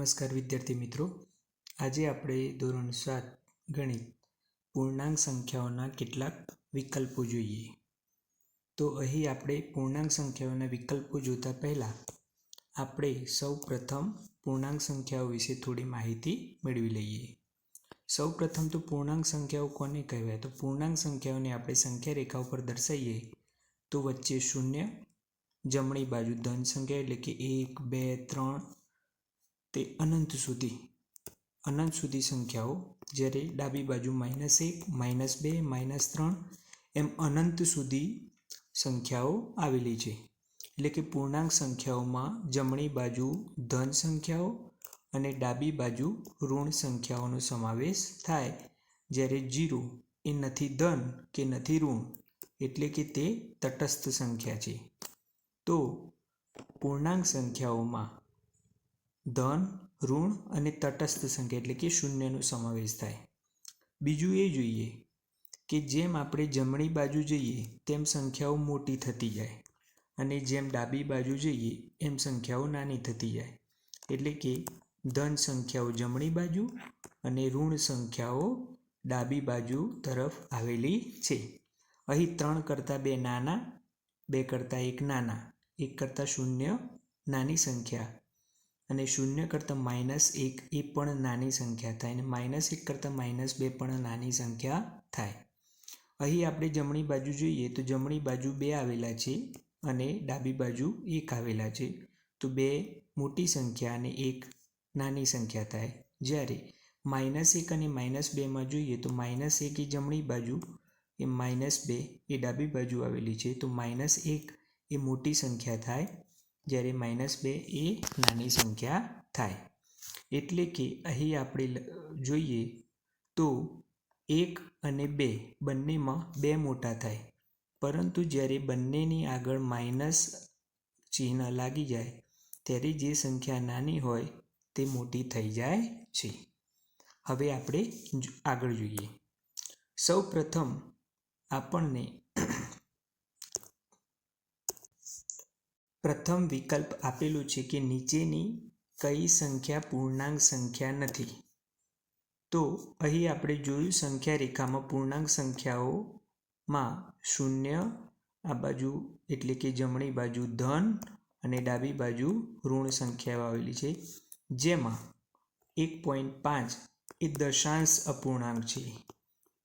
નમસ્કાર વિદ્યાર્થી મિત્રો. આજે આપણે ધોરણ સાત ગણિત પૂર્ણાંક સંખ્યાઓના કેટલાક વિકલ્પો જોઈએ. તો અહીં આપણે પૂર્ણાંક સંખ્યાઓના વિકલ્પો જોતા પહેલાં આપણે સૌ પ્રથમ પૂર્ણાંક સંખ્યાઓ વિશે થોડી માહિતી મેળવી લઈએ. સૌ પ્રથમ તો પૂર્ણાંક સંખ્યાઓ કોને કહેવાય? તો પૂર્ણાંક સંખ્યાઓને આપણે સંખ્યા રેખા ઉપર દર્શાવીએ તો વચ્ચે શૂન્ય, જમણી બાજુ ધન સંખ્યા એટલે કે એક, બે, ત્રણ તે અનંત સુધી. અનંત સુધી સંખ્યાઓ જ્યારે ડાબી બાજુ માઇનસ એક, માઇનસ બે, માઇનસ ત્રણ, એમ અનંત સુધી સંખ્યાઓ આવેલી છે. એટલે કે પૂર્ણાંક સંખ્યાઓમાં જમણી બાજુ ધન સંખ્યાઓ અને ડાબી બાજુ ઋણ સંખ્યાઓનો સમાવેશ થાય. જ્યારે જીરો એ નથી ધન કે નથી ઋણ, એટલે કે તે તટસ્થ સંખ્યા છે. તો પૂર્ણાંક સંખ્યાઓમાં ધન, ઋણ અને તટસ્થ સંખ્યા એટલે કે શૂન્યનો સમાવેશ થાય. બીજું એ જોઈએ કે જેમ આપણે જમણી બાજુ જઈએ, તેમ સંખ્યાઓ મોટી થતી જાય અને જેમ ડાબી બાજુ જઈએ, એમ સંખ્યાઓ નાની થતી જાય. એટલે કે ધન સંખ્યાઓ જમણી બાજુ અને ઋણ સંખ્યાઓ ડાબી બાજુ તરફ આવેલી છે. અહીં ત્રણ કરતાં બે નાના, બે કરતાં એક નાના, એક કરતાં શૂન્ય નાની સંખ્યા. અને શૂન્ય કરતાં માઇનસ એક એ પણ નાની સંખ્યા થાય અને માઇનસ એક કરતાં માઇનસ બે પણ નાની સંખ્યા થાય. અહીં આપણે જમણી બાજુ જોઈએ તો જમણી બાજુ બે આવેલા છે અને ડાબી બાજુ એક આવેલા છે. તો બે મોટી સંખ્યા અને એક નાની સંખ્યા થાય. જ્યારે માઇનસ એક અને માઇનસ બેમાં જોઈએ તો માઇનસ એક એ જમણી બાજુ, એ માઇનસ બે એ ડાબી બાજુ આવેલી છે. તો માઇનસ એક એ મોટી સંખ્યા થાય જ્યારે માઇનસ બે એ નાની સંખ્યા થાય. એટલે કે અહીં આપણે જોઈએ તો એક અને બે બંનેમાં બે મોટા થાય. પરંતુ જ્યારે બંનેની આગળ માઇનસ ચિહ્ન લાગી જાય, ત્યારે જે સંખ્યા નાની હોય તે મોટી થઈ જાય છે. હવે આપણે આગળ જોઈએ. સૌ પ્રથમ આપણને પ્રથમ વિકલ્પ આપેલું છે કે નીચેની કઈ સંખ્યા પૂર્ણાંક સંખ્યા નથી. તો અહીં આપણે જોયું સંખ્યા રેખામાં પૂર્ણાંક સંખ્યાઓમાં શૂન્ય, આ બાજુ એટલે કે જમણી બાજુ ધન અને ડાબી બાજુ ઋણ સંખ્યાઓ આવેલી છે. જેમાં એક પોઈન્ટ પાંચ એ દશાંશ અપૂર્ણાંક છે.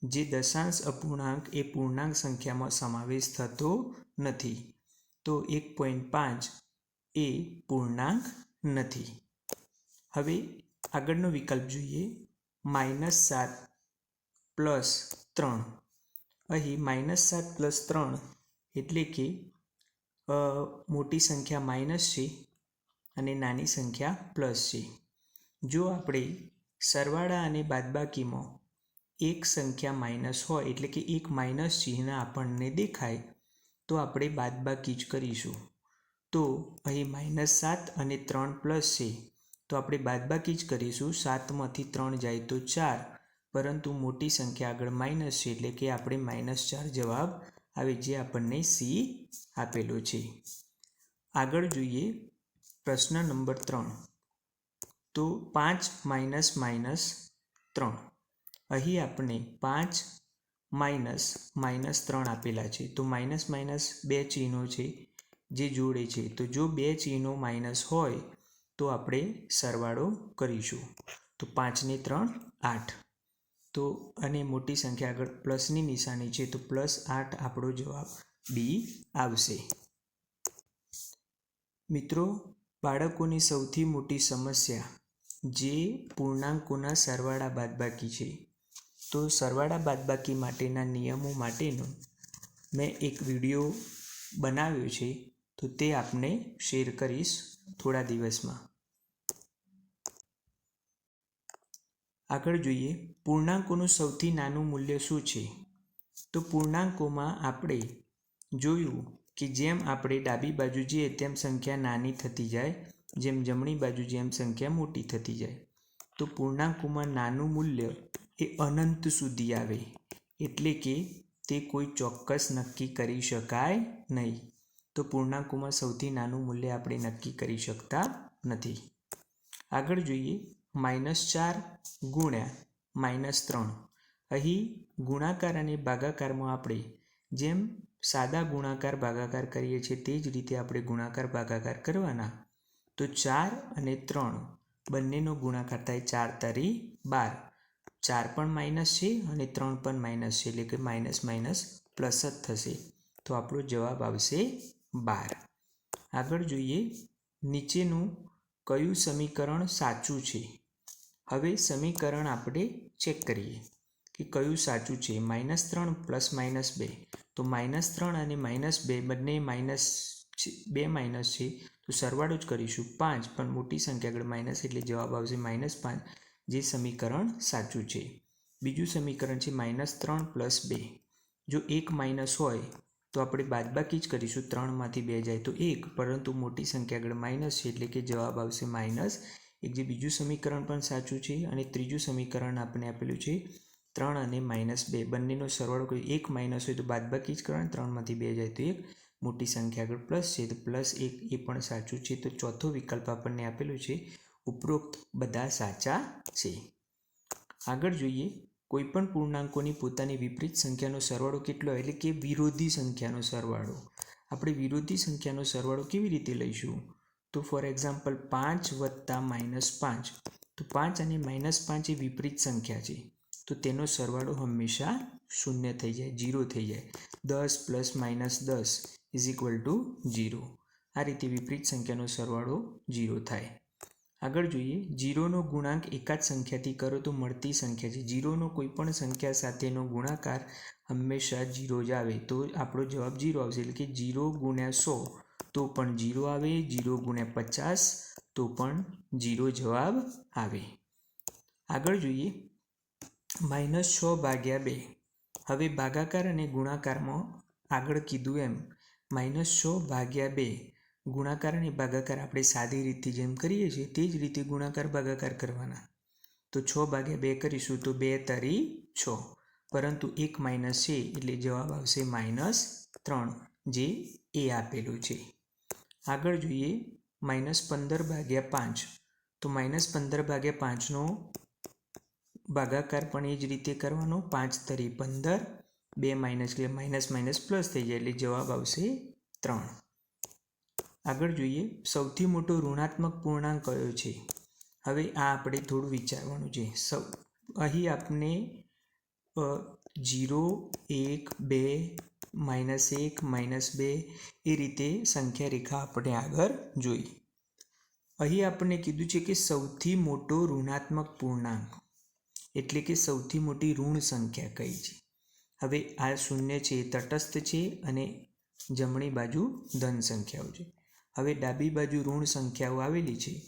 જે દશાંશ અપૂર્ણાંક એ પૂર્ણાંક સંખ્યામાં સમાવેશ થતો નથી. તો એક પોઈન્ટ પાંચ એ પૂર્ણાંક નથી. હવે આગળનો વિકલ્પ જોઈએ. માઇનસ સાત પ્લસ ત્રણ. અહીં માઇનસ સાત પ્લસ ત્રણ એટલે કે મોટી સંખ્યા માઇનસ છે અને નાની સંખ્યા પ્લસ છે. જો આપણે સરવાળા અને બાદબાકીમાં એક સંખ્યા માઇનસ હોય એટલે કે એક માઇનસ ચિહ્ન આપણને દેખાય તો આપણે બાદબાકી જ કરીશું. તો અહીં માઇનસ સાત અને ત્રણ પ્લસ છે. તો આપણે બાદબાકી જ કરીશું. સાતમાંથી ત્રણ જાય તો ચાર. પરંતુ મોટી સંખ્યા આગળ માઇનસ છે, એટલે કે આપણે માઇનસ ચાર જવાબ આવે જે આપણને સી આપેલો છે. આગળ જોઈએ પ્રશ્ન નંબર ત્રણ. તો પાંચ માઇનસ માઇનસ ત્રણ. અહીં આપણે પાંચ માઇનસ માઇનસ ત્રણ આપેલા છે. તો માઇનસ માઇનસ બે ચિહ્નો છે જે જોડે છે. તો જો બે ચિહ્નો માઇનસ હોય, તો આપણે સરવાળો કરીશું. તો પાંચને ત્રણ, આઠ. તો અને મોટી સંખ્યા આગળ પ્લસની નિશાની છે, તો પ્લસ આઠ આપણો જવાબ બી આવશે. મિત્રો, બાળકોની સૌથી મોટી સમસ્યા જે પૂર્ણાંકોના સરવાળા બાદબાકી છે. તો સરવાળા બાદબાકી માટેના નિયમો માટેનો મેં એક વીડિયો બનાવ્યો છે, તો તે આપને શેર કરીશ થોડા દિવસમાં. આગળ જોઈએ, પૂર્ણાંકોનું સૌથી નાનું મૂલ્ય શું છે? તો પૂર્ણાંકોમાં આપણે જોયું કે જેમ આપણે ડાબી બાજુ જઈએ, તેમ સંખ્યા નાની થતી જાય, જેમ જમણી બાજુ, જેમ સંખ્યા મોટી થતી જાય. તો પૂર્ણાંકોમાં નાનું મૂલ્ય એ અનંત સુધી આવે. એટલે કે તે કોઈ ચોક્કસ નક્કી કરી શકાય નહીં. તો પૂર્ણાંકોમાં સૌથી નાનું મૂલ્ય આપણે નક્કી કરી શકતા નથી. આગળ જોઈએ. માઇનસ ચાર ગુણ્યા માઇનસ ત્રણ. અહીં ગુણાકાર અને ભાગાકારમાં આપણે જેમ સાદા ગુણાકાર ભાગાકાર કરીએ છીએ તે જ રીતે આપણે ગુણાકાર ભાગાકાર કરવાના. તો ચાર અને ત્રણ બંનેનો ગુણાકાર થાય ચાર તારી બાર. ચાર પણ માઇનસ છે અને ત્રણ પણ માઇનસ છે, એટલે કે માઇનસ માઇનસ પ્લસ જ થશે. તો આપણો જવાબ આવશે બાર. આગળ જોઈએ, નીચેનું કયું સમીકરણ સાચું છે? હવે સમીકરણ આપણે ચેક કરીએ કે કયું સાચું છે. માઇનસ ત્રણ પ્લસ માઇનસ બે. તો માઇનસ ત્રણ અને માઇનસ બે બંને માઇનસ બે માઇનસ છે. તો સરવાળો જ કરીશું પાંચ, પણ મોટી સંખ્યા આગળ માઇનસ એટલે જવાબ આવશે માઇનસ પાંચ. જે સમીકરણ સાચું છે. બીજું સમીકરણ છે માઇનસ ત્રણ પ્લસ બે. જો એક માઇનસ હોય, તો આપણે બાદબાકી જ કરીશું. ત્રણમાંથી બે જાય તો એક, પરંતુ મોટી સંખ્યા આગળ માઇનસ છે, એટલે કે જવાબ આવશે માઇનસ એક જે બીજું સમીકરણ પણ સાચું છે, અને ત્રીજું સમીકરણ આપણે આપેલું છે ત્રણ અને માઇનસ બે. બંનેનો સરવાળો કોઈ એક માઇનસ હોય તો બાદબાકી જ કરવાનું. ત્રણમાંથી બે જાય તો એક. મોટી સંખ્યા આગળ પ્લસ છે, તો પ્લસ એક એ પણ સાચું છે. તો ચોથો વિકલ્પ આપણને આપેલું છે ઉપરોક્ત બધા સાચા છે. આગળ જોઈએ, કોઈપણ પૂર્ણાંકોની પોતાની વિપરીત સંખ્યાનો સરવાળો કેટલો એટલે કે વિરોધી સંખ્યાનો સરવાળો. આપણે વિરોધી સંખ્યાનો સરવાળો કેવી રીતે લઈશું? તો ફોર એક્ઝામ્પલ પાંચ વત્તા માઇનસ પાંચ. તો પાંચ અને માઇનસ પાંચ એ વિપરીત સંખ્યા છે. તો તેનો સરવાળો હંમેશા શૂન્ય થઈ જાય જીરો થઈ જાય. દસ પ્લસ માઇનસ દસ ઇઝ ઇક્વલ ટુ જીરો આ રીતે વિપરીત સંખ્યાનો સરવાળો જીરો થાય. આગળ જોઈએ. જીરોનો ગુણાંક એકાદ સંખ્યાથી કરો તો મળતી સંખ્યા છે. જીરોનો કોઈપણ સંખ્યા સાથેનો ગુણાકાર હંમેશા જીરો જ આવે. તો આપણો જવાબ જીરો આવશે. એટલે કે જીરો ગુણ્યા સો, તો પણ જીરો આવે. જીરો ગુણ્યા પચાસ, તો પણ જીરો જવાબ આવે. આગળ જોઈએ. માઇનસ છ ભાગ્યા બે. હવે ભાગાકાર અને ગુણાકારમાં આગળ કીધું એમ. માઇનસ છ ભાગ્યા બે. ગુણાકાર અને ભાગાકાર આપણે સાદી રીતથી જેમ કરીએ છીએ, તે જ રીતે ગુણાકાર, ભાગાકાર કરવાના. તો છ ભાગ્યા બે કરીશું તો બે તરી છ. પરંતુ એક માઇનસ છે એટલે જવાબ આવશે માઇનસ ત્રણ, જે એ આપેલું છે. આગળ જોઈએ, માઇનસ પંદર ભાગ્યા પાંચ. તો માઇનસ પંદર ભાગ્યા પાંચનો ભાગાકાર પણ એ જ રીતે કરવાનો, પાંચ તરી પંદર, બે માઇનસ એટલે માઇનસ માઇનસ પ્લસ થઈ જાય એટલે જવાબ આવશે ત્રણ. આગળ જોઈએ, સૌથી મોટો ઋણાત્મક પૂર્ણાંક કયો છે? હવે આ આપણે થોડું વિચારવાનું છે. સૌ, અહીં આપણે જીરો, એક, બે, માઇનસ એક, માઇનસ બે, એ રીતે સંખ્યા રેખા આપણે આગળ જોઈ. અહીં આપણને કીધું છે કે સૌથી મોટો ઋણાત્મક પૂર્ણાંક, એટલે કે સૌથી મોટી ઋણ સંખ્યા કઈ છે? હવે આ શૂન્ય છે, તટસ્થ છે અને જમણી બાજુ ધન સંખ્યાઓ છે. હવે ડાબી બાજુ ઋણ સંખ્યાઓ આવેલી છે.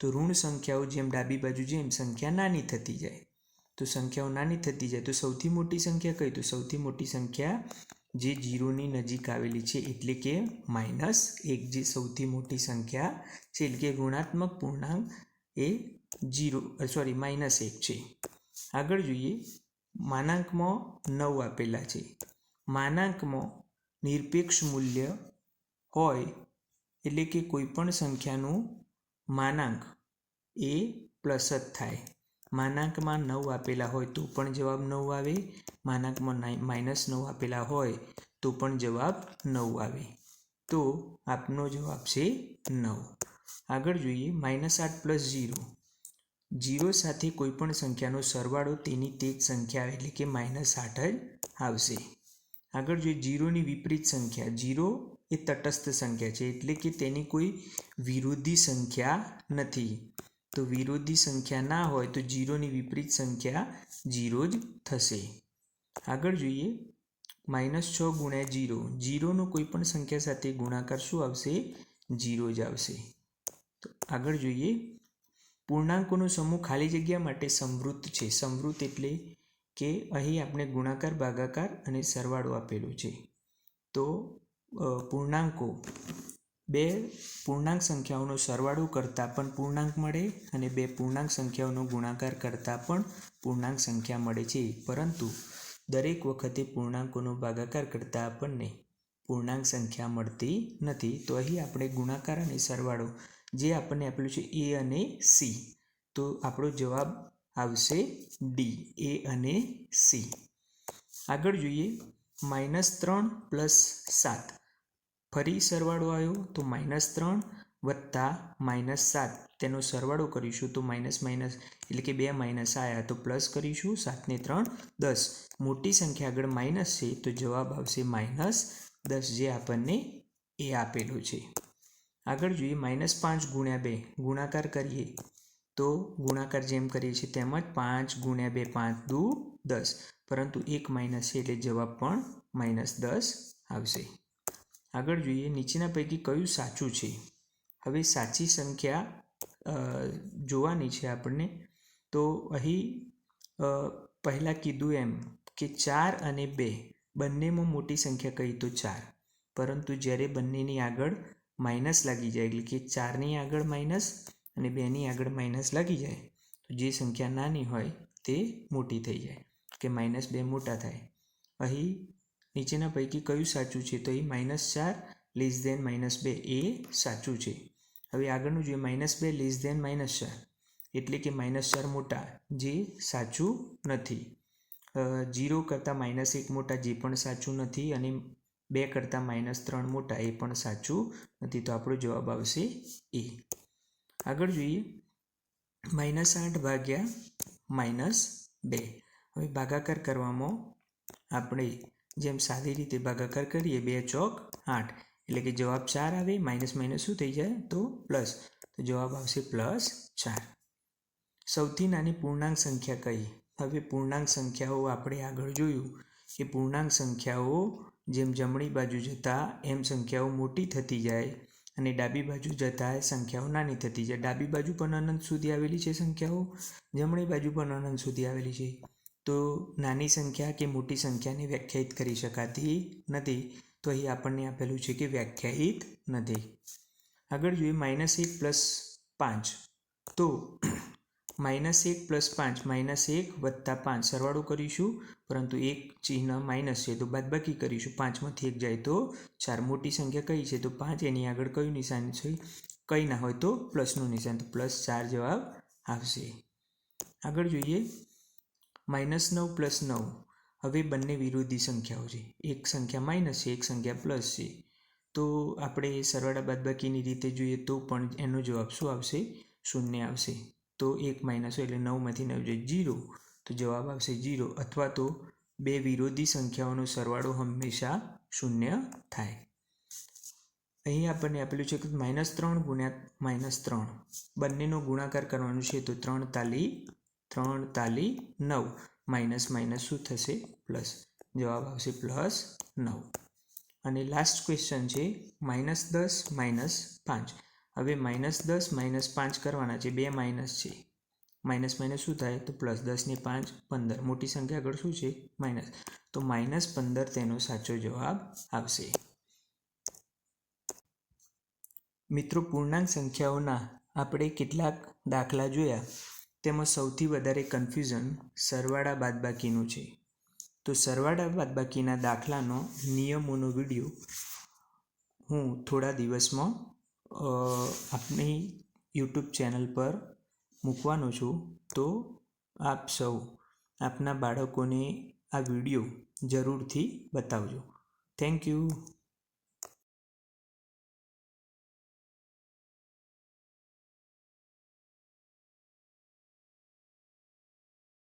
તો ઋણ સંખ્યાઓ જેમ ડાબી બાજુ જેમ સંખ્યા નાની થતી જાય. તો સંખ્યાઓ નાની થતી જાય તો સૌથી મોટી સંખ્યા કઈ? તો સૌથી મોટી સંખ્યા જે જીરોની નજીક આવેલી છે એટલે કે માઇનસ એક જે સૌથી મોટી સંખ્યા છે એટલે કે ઋણાત્મક પૂર્ણાંક એ જીરો સોરી, માઇનસ એક છે. આગળ જોઈએ. માનાંકમાં નવ આપેલા છે. માનાંકમાં નિરપેક્ષ મૂલ્ય હોય એટલે કે કોઈપણ સંખ્યાનું માનાંક એ પ્લસ જ થાય. માનાંકમાં નવ આપેલા હોય તો પણ જવાબ નવ આવે. માનાંકમાં માઇનસ નવ આપેલા હોય તો પણ જવાબ નવ આવે. તો આપનો જવાબ છે નવ. આગળ જોઈએ, માઇનસ આઠ પ્લસ ઝીરો. જીરો સાથે કોઈપણ સંખ્યાનો સરવાળો તેની તે જ સંખ્યા એટલે કે માઇનસ આઠ જ આવશે. આગળ જોઈએ જીરોની વિપરીત સંખ્યા. જીરો એ તટસ્થ સંખ્યા છે એટલે કે તેની કોઈ વિરોધી સંખ્યા નથી. તો વિરોધી સંખ્યા ના હોય તો જીરોની વિપરીત સંખ્યા જીરો જ થશે. આગળ જોઈએ. માઇનસ છ ગુણ્યા જીરો જીરોનો કોઈ પણ સંખ્યા સાથે ગુણાકાર શું આવશે? જીરો જ આવશે. તો આગળ જોઈએ. પૂર્ણાંકોનો સમૂહ ખાલી જગ્યા માટે સમૃદ્ધ છે. સમૃદ્ધ એટલે કે અહીં આપણે ગુણાકાર, ભાગાકાર અને સરવાળો આપેલો છે. તો પૂર્ણાંકો. બે, પૂર્ણાંક સંખ્યાઓનો સરવાળો કરતાં પણ પૂર્ણાંક મળે અને બે પૂર્ણાંક સંખ્યાઓનો ગુણાકાર કરતાં પણ પૂર્ણાંક સંખ્યા મળે છે. પરંતુ દરેક વખતે પૂર્ણાંકોનો ભાગાકાર કરતાં આપણને પૂર્ણાંક સંખ્યા મળતી નથી. તો અહીં આપણે ગુણાકાર અને સરવાળો, જે આપણને આપેલું છે એ અને સી. તો આપણો જવાબ આવશે ડી, એ અને સી. આગળ જોઈએ માઇનસ ત્રણ પ્લસ સાત. ફરી સરવાળો આવ્યો તો માઇનસ ત્રણ વત્તા માઇનસ સાત. તેનો સરવાળો કરીશું તો માઇનસ માઇનસ એટલે કે બે માઇનસ આવ્યા તો પ્લસ કરીશું સાતને ત્રણ દસ. મોટી સંખ્યા આગળ માઇનસ છે તો જવાબ આવશે માઇનસ દસ જે આપણને એ આપેલું છે. આગળ જોઈએ માઇનસ પાંચ ગુણ્યા બે. ગુણાકાર કરીએ તો ગુણાકાર જેમ કરીએ છીએ તેમ જ પાંચ ગુણ્યા બે પાંચ દુ દસ. પરંતુ એક માઇનસ છે એટલે જવાબ પણ માઇનસ દસ આવશે. આગળ જોઈએ નીચેના પૈકી કયું સાચું છે? હવે સાચી સંખ્યા જોવાની છે આપણને. તો અહીં પહેલાં કીધું એમ કે ચાર અને બે, બંનેમાં મોટી સંખ્યા કહી તો ચાર. પરંતુ જ્યારે બંનેની આગળ માઇનસ લાગી જાય, એટલે કે ચારની આગળ માઇનસ અને બેની આગળ માઇનસ લાગી જાય, તો જે સંખ્યા નાની હોય તે મોટી થઈ જાય, કે માઇનસ બે મોટા થાય. અહીં નીચેના પૈકી કયું સાચું છે? તો એ માઇનસ ચાર લેસ દેન માઇનસ બે એ સાચું છે. હવે આગળનું જોઈએ માઇનસ બે લેસ દેન માઇનસ ચાર એટલે કે માઇનસ ચાર મોટા જે સાચું નથી. જીરો કરતાં માઇનસ એક મોટા જે પણ સાચું નથી અને બે કરતાં માઇનસ ત્રણ મોટા એ પણ સાચું નથી. તો આપણો જવાબ આવશે એ. આગળ જોઈએ માઇનસ આઠ ભાગ્યા માઇનસ બે. હવે ભાગાકાર કરવામાં આપણે જેમ સાદી રીતે ભાગાકાર કરીએ, બે ચોક આઠ. એટલે કે જવાબ ચાર આવે, માઇનસ માઇનસ શું થઈ જાય? તો પ્લસ. તો જવાબ આવશે પ્લસ ચાર. સૌથી નાની પૂર્ણાંક સંખ્યા કઈ? હવે પૂર્ણાંક સંખ્યાઓ આપણે આગળ જોયું કે પૂર્ણાંક સંખ્યાઓ જેમ જમણી બાજુ જતાં, એમ સંખ્યાઓ મોટી થતી જાય અને ડાબી બાજુ જતાં સંખ્યાઓ નાની થતી જાય. ડાબી બાજુ પણ અનંત સુધી આવેલી છે સંખ્યાઓ, જમણી બાજુ પણ અનંત સુધી આવેલી છે. તો નાની સંખ્યા કે મોટી સંખ્યાને વ્યાખ્યાયિત કરી શકાતી નથી. તો અહીં આપણને આપેલું છે કે વ્યાખ્યાયિત નથી. આગળ જોઈએ માઇનસ એક પ્લસ પાંચ. તો માઇનસ એક પ્લસ પાંચ માઇનસ એક વત્તા પાંચ. સરવાળો કરીશું, પરંતુ એક ચિહ્ન માઇનસ છે, તો બાદબાકી કરીશું. પાંચમાંથી એક જાય તો ચાર. મોટી સંખ્યા કઈ છે? તો પાંચ. એની આગળ કયું નિશાન છે? કંઈ ના હોય તો પ્લસનું નિશાન. તો પ્લસ ચાર જવાબ આવશે. આગળ જોઈએ માઇનસ નવ પ્લસ નવ. હવે બંને વિરોધી સંખ્યાઓ છે. એક સંખ્યા માઇનસ છે, એક સંખ્યા પ્લસ છે. તો આપણે સરવાળા બાદબાકીની રીતે જોઈએ તો પણ એનો જવાબ શું આવશે? શૂન્ય આવશે. તો એક માઇનસ એટલે નવમાંથી નવ જાય જીરો. તો જવાબ આવશે જીરો. અથવા તો બે વિરોધી સંખ્યાઓનો સરવાળો હંમેશા શૂન્ય થાય. અહીં આપણને આપેલું છે કે માઇનસ ત્રણ ગુણ્યા માઇનસ ત્રણ. બંનેનો ગુણાકાર કરવાનો છે તો ત્રણ તાલી ત્રણ, તાલી, નવ. માઇનસ માઇનસ શું થશે? પ્લસ. જવાબ આવશે પ્લસ નવ. અને લાસ્ટ ક્વેશ્ચન છે, માઇનસ દસ, માઇનસ પાંચ. હવે માઇનસ દસ, માઇનસ પાંચ કરવાના છે, બે માઇનસ છે. માઇનસ માઇનસ શું થાય? તો પ્લસ દસને પાંચ, પંદર. મોટી સંખ્યા આગળ શું છે? માઇનસ. તો માઇનસ પંદર તેનો સાચો જવાબ આવશે. મિત્રો, પૂર્ણાંક સંખ્યાઓના આપણે કેટલાક દાખલા જોયા. તેમાં સૌથી વધારે કન્ફ્યુઝન સરવાળા બાદબાકીનું છે. તો સરવાળા બાદબાકીના દાખલાનો નિયમોનો વીડિયો હું થોડા દિવસમાં આપની યુટ્યુબ ચેનલ પર મૂકવાનો છું. તો આપ સૌ આપના બાળકોને આ વીડિયો જરૂરથી બતાવજો. Thank you